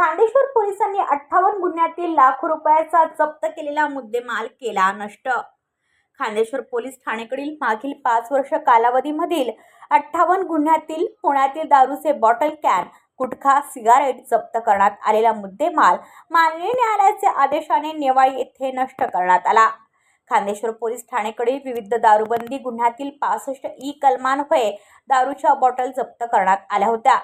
खांडेश्वर पोलिसांनी अठ्ठावन्न गुन्ह्यातील लाखो रुपयाचा जप्त केलेला मुद्देमाल केला नष्ट. खांदेश्वर पोलीस ठाणेकडील मागील पाच वर्ष कालावधीमधील अठ्ठावन्न गुन्ह्यातील पुण्यातील दारूचे बॉटल कॅन गुटखा सिगारेट जप्त करण्यात आलेला मुद्देमाल माननीय न्यायालयाच्या आदेशाने नेवाळी येथे नष्ट करण्यात आला. खांदेश्वर पोलीस ठाणेकडील विविध दारूबंदी गुन्ह्यातील पासष्ट ई कलमान्वये दारूच्या बॉटल जप्त करण्यात आल्या होत्या.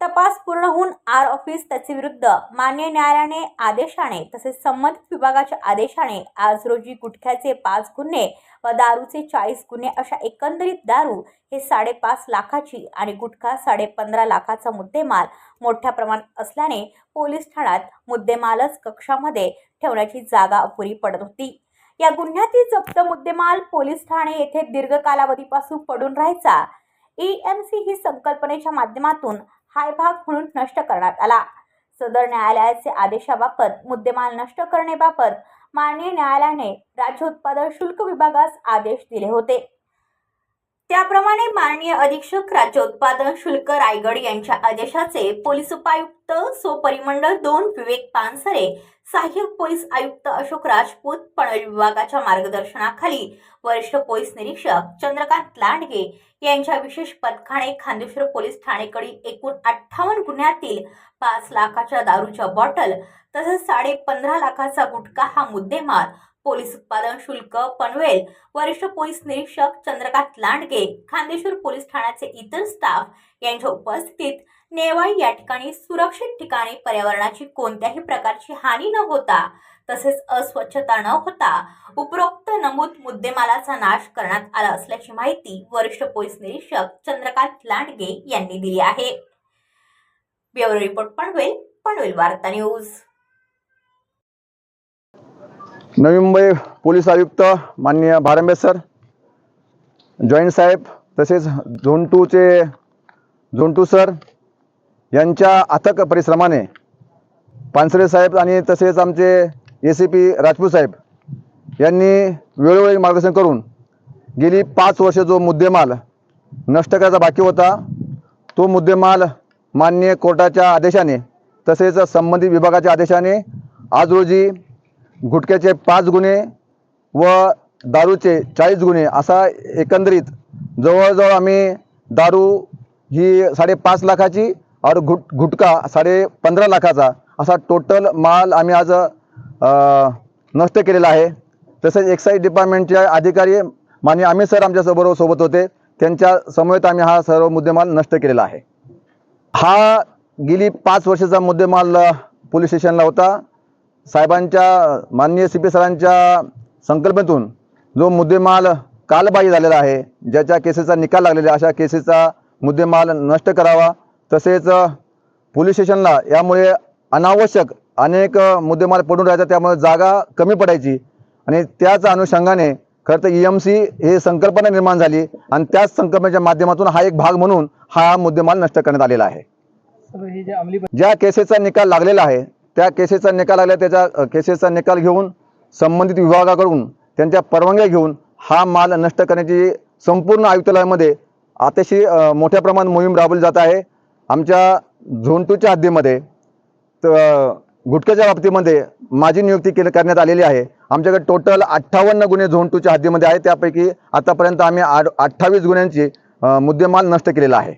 तपास पूर्ण होऊन आर ऑफिस त्याचे विरुद्ध मान्य न्यायालयाने आदेशाने तसेच संबंधित विभागाच्या आदेशाने आज रोजी गुटख्याचे पाच गुन्हे व दारूचे चाळीस गुन्हे अशा एकंदरीत दारू हे साडेपाच लाखाची आणि गुटखा साडे पंधरा लाखाचा मुद्देमाल मोठ्या प्रमाणात असल्याने पोलीस ठाण्यात मुद्देमालच कक्षामध्ये ठेवण्याची जागा अपुरी पडत होती. या गुन्ह्यातील जप्त मुद्देमाल पोलीस ठाणे येथे दीर्घ कालावधीपासून पडून राहायचा. ई एम सी ही संकल्पनेच्या माध्यमातून हाय भाग म्हणून नष्ट करण्यात आला. सदर न्यायालयाचे आदेशाबाबत मुद्देमाल नष्ट करण्याबाबत माननीय न्यायालयाने राज्य उत्पादन शुल्क विभागास आदेश दिले होते. त्याप्रमाणे माननीय अधीक्षक राज्य उत्पादन शुल्क रायगड यांच्या आदेशाचे पोलीस उपायुक्त सो परिमंडळ दोन विवेक पानसरे सहाय्यक पोलीस आयुक्त अशोक राजपूत पनवेल विभागाच्या मार्गदर्शनाखाली वरिष्ठ पोलीस निरीक्षक चंद्रकांत लांडगे यांच्या विशेष पथकाने खांदेश्वर पोलीस ठाणेकडील एकूण अठ्ठावन्न गुन्ह्यातील पाच लाखाच्या दारूच्या बॉटल तसेच साडे पंधरा लाखाचा गुटखा हा मुद्देमाल पोलीस उत्पादन शुल्क पनवेल. वरिष्ठ पोलीस निरीक्षक चंद्रकांत लांडगे खांदेश्वर पोलीस ठाण्याचे इतर स्टाफ यांच्या उपस्थितीत नेवाळी या ठिकाणी सुरक्षित ठिकाणी पर्यावरणाची कोणत्याही प्रकारची हानी न होता तसेच अस्वच्छता न होता उपरोक्त नमूद मुद्देमालाचा नाश करण्यात आला असल्याची माहिती वरिष्ठ पोलीस निरीक्षक चंद्रकांत लांडगे यांनी दिली आहे. ब्युरो रिपोर्ट पनवेल पनवेल वार्ता न्यूज. नवी मुंबई पोलीस आयुक्त माननीय भारंबे सर जॉईंट साहेब तसेच झोन टूचे झोन टू सर यांच्या अथक परिश्रमाने पानसरे साहेब आणि तसेच आमचे ए सी पी राजपूत साहेब यांनी वेळोवेळी मार्गदर्शन करून गेली पाच वर्ष जो मुद्देमाल नष्ट करायचा बाकी होता तो मुद्देमाल मान्य कोर्टाच्या आदेशाने तसेच संबंधित विभागाच्या आदेशाने आज रोजी गुटख्याचे पाच गुन्हे व दारूचे चाळीस गुन्हे असा एकंदरीत जवळजवळ आम्ही दारू ही साडेपाच लाखाची और घुट गुटखा साडे पंधरा लाखाचा असा टोटल माल आम्ही आज नष्ट केलेला आहे. तसेच एक्साईज डिपार्टमेंटचे अधिकारी माने अमित सर आमच्याबरोबर सोबत होते. त्यांच्या समवेत आम्ही हा सर्व मुद्देमाल नष्ट केलेला आहे. हा गेली पाच वर्षाचा मुद्देमाल पोलीस स्टेशनला होता. साहेबांच्या माननीय सी पी सरांच्या संकल्पनेतून जो मुद्देमाल कालबाह्य झालेला आहे ज्याच्या केसेसचा निकाल लागलेला आहे, अशा केसेसचा मुद्देमाल नष्ट करावा. तसेच पोलीस स्टेशनला यामुळे अनावश्यक अनेक मुद्देमाल पडून राहायचा त्यामुळे जागा कमी पडायची. आणि त्याच अनुषंगाने खरं तर ई एम सी हे संकल्पना निर्माण झाली आणि त्याच संकल्पनेच्या माध्यमातून हा एक भाग म्हणून हा मुद्देमाल नष्ट करण्यात आलेला आहे. ज्या केसेसचा निकाल लागलेला आहे त्या केसेसचा निकाल लागला त्याच्या केसेसचा निकाल घेऊन संबंधित विभागाकडून त्यांच्या परवानग्या घेऊन हा माल नष्ट करण्याची संपूर्ण आयुक्तालयामध्ये अतिशय मोठ्या प्रमाणात मोहीम राबवली जात आहे. आमच्या झोन टूच्या हद्दीमध्ये तर गुटख्याच्या बाबतीमध्ये माझी नियुक्ती केली करण्यात आलेली आहे. आमच्याकडे टोटल अठ्ठावन्न गुन्हे झोन टूच्या हद्दीमध्ये आहे त्यापैकी आतापर्यंत आम्ही आठ अठ्ठावीस गुन्ह्यांची मुद्देमाल नष्ट केलेला आहे.